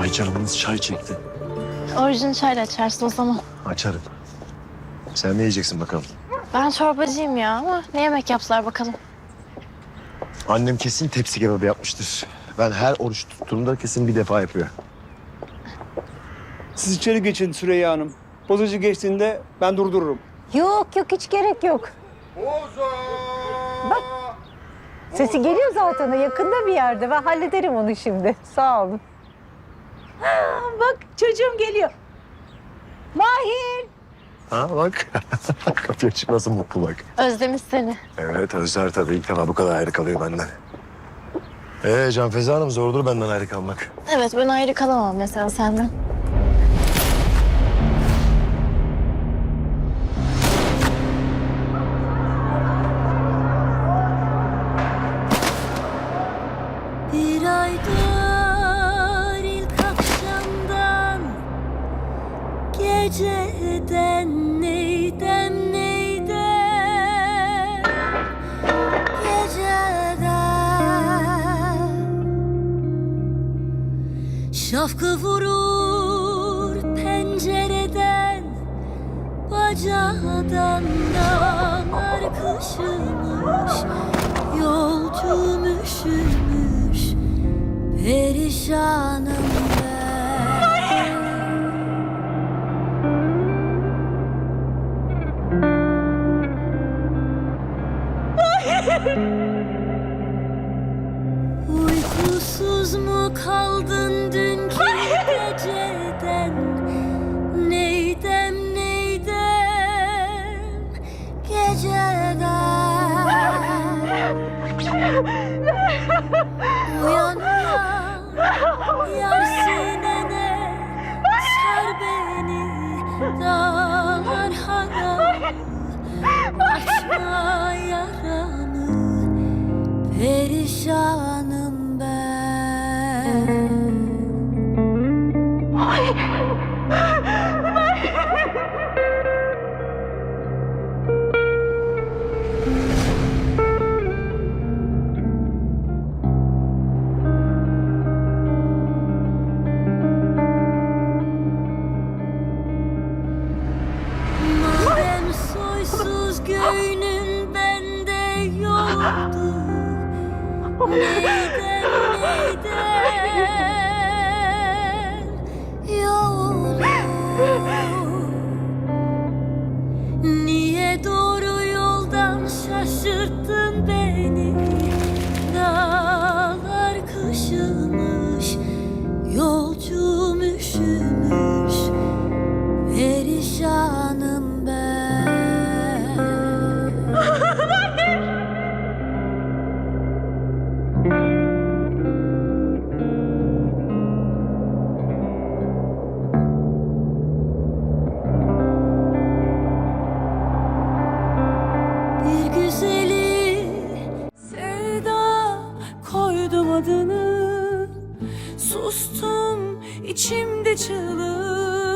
Ay canımız çay çekti. Orijinal çayla açarsın o zaman. Açarım. Sen ne yiyeceksin bakalım? Ben çorbacıyım ya ama ne yemek yapsalar bakalım. Annem kesin tepsi kebabı yapmıştır. Ben her oruç tuttuğumda kesin bir defa yapıyor. Siz içeri geçin Süreyya Hanım. Bozacı geçtiğinde ben durdururum. Yok yok hiç gerek yok. Bak sesi geliyor zaten yakında bir yerde. Ben hallederim onu şimdi. Sağ olun. Bak çocuğum geliyor. Mahir. Ha bak. Kapıyı açık nasıl mutlu bak. Özlemiş seni. Evet Özler tabii ilk defa bu kadar ayrı kalıyor benden. Ee Can Feza Hanım zordur benden ayrı kalmak. Evet ben ayrı kalamam mesela senden. Geceden neydem neydem Geceden Şafkı vurur pencereden Bacadan dağlar kışımış Yolcum üşümüş Perişanım Uykusuz mu kaldın dünkü geceden? Neydem neydem geceden. Uyan uyan yar sinene. Sar beni dağlar haram Açma yaramı Perişanım ben. Madem soysuz göğünün bende yoktu Niye doğru yoldan şaşırttın beni adını. Sustum içimde çığlık